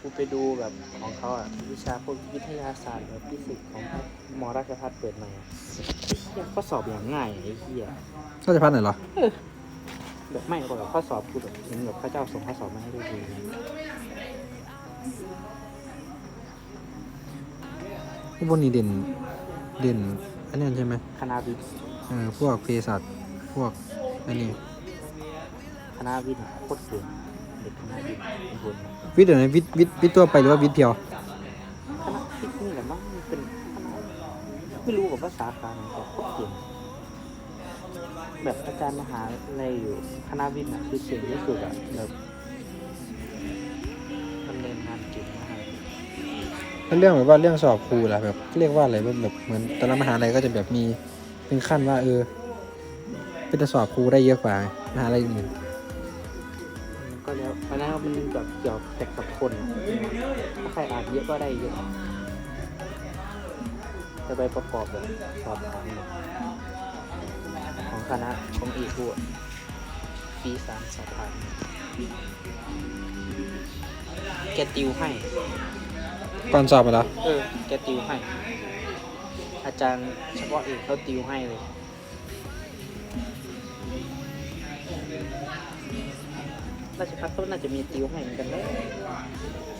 กูไปดูแบบของเขาอะวิชาพวกวิทยาศาสตร์แบบฟิสิกส์ของมอราชพัฒเปิดใหม่อะไอ้เหี้ยข้อสอบอย่างง่ายไอ้เหี้ยราชพัฒน์ไหนเหรอ แบบไม่ก็แบบข้อสอบคือแบบเหมือนแบบพระเจ้าส่งข้อสอบมาให้ดูดูพวกนี้เด่น เด่น อันนี้ใช่ไหมคณะวิทย์เออพวกเภสัชพวกอันนี้คณะวิทย์อะโคตรเก่งเด็กคณะ วิทย์เป็นคนวิทย์เดี๋ยวนี้วิทย์วิทย์วิทย์ตัวไปหรือว่าวิทย์เพียว คณะวิทย์นี่แหละมั้งมันเป็นไม่รู้แบบว่าสาขาไหนแต่โคตรเก่งแบบอาจารย์มหาอะไรอยู่คณะวิทย์อะคือเก่งที่สุดอะแบบมันเรียนงานเก่งมากแล้วเรื่องแบบว่าเรื่องสอบครูล่ะแบบเรียกว่าอะไรแบบแบบเหมือนแต่ละมหาลัยก็จะแบบมีเป็นขั้นว่าเออเป็นจะสอบครูได้เยอะกว่ามหาลัยอื่น ก็แล้วอันนั้นมันแบบเกี่ยวแต่กับคนอะถ้าใครอ่านเยอะก็ได้เยอะจะไปประกอบแบบสอบถามแบบของคณะของเอกกูอะปีสามสอบผ่านแกติวให้ก่อนสอบอะเหรอเออ แกติวให้ อาจารย์เฉพาะเอกเขาติวให้เลย ราชพัฒก็น่าจะมีติวให้เหมือนกันนะ